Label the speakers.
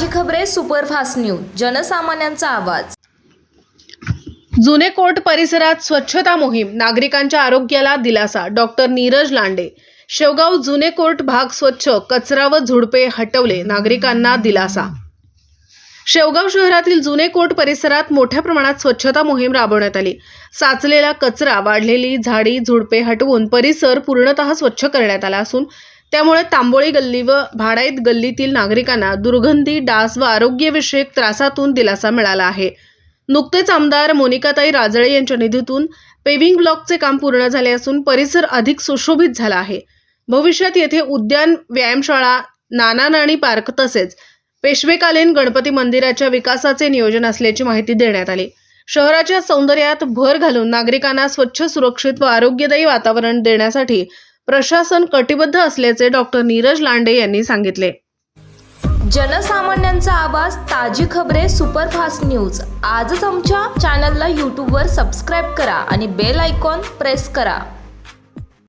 Speaker 1: ताजी खबरे superfast news जनसामान्यांचा आवाज.
Speaker 2: जुने कोर्ट परिसरात स्वच्छता मोहीम नागरिकांच्या आरोग्याला दिलासा डॉक्टर नीरज लांडे. शेवगाव जुने कोर्ट भाग स्वच्छ कचरा व झुडपे हटवले नागरिकांना दिलासा. शेवगाव शहरातील जुने कोर्ट परिसरात मोठ्या प्रमाणात स्वच्छता मोहीम राबवण्यात आली. साचलेला कचरा वाढलेली झाडी झुडपे हटवून परिसर पूर्णतः स्वच्छ करण्यात आला असून त्यामुळे तांबोळी गल्ली व भाडाईत गल्लीतील नागरिकांना दुर्गंधी डास व आरोग्यविषयक त्रासातून दिलासा मिळाला आहे. नुकतेच आमदार मोनिकाताई राजळे यांच्या निधीतून पेव्हिंग ब्लॉकचे काम पूर्ण झाले असून परिसर अधिक सुशोभित झाला आहे. भविष्यात येथे उद्यान व्यायामशाळा नाना नाणी पार्क तसेच पेशवेकालीन गणपती मंदिराच्या विकासाचे नियोजन असल्याची माहिती देण्यात आली. शहराच्या सौंदर्यात भर घालून नागरिकांना स्वच्छ सुरक्षित व आरोग्यदायी वातावरण देण्यासाठी प्रशासन कटिबद्ध असल्याचे डॉक्टर नीरज लांडे यांनी सांगितले.
Speaker 1: जनसामान्यांचा आवाज ताजी खबरे सुपरफास्ट न्यूज. आजच आमच्या चॅनलला यूट्यूबवर सबस्क्राईब करा आणि बेल आयकॉन प्रेस करा.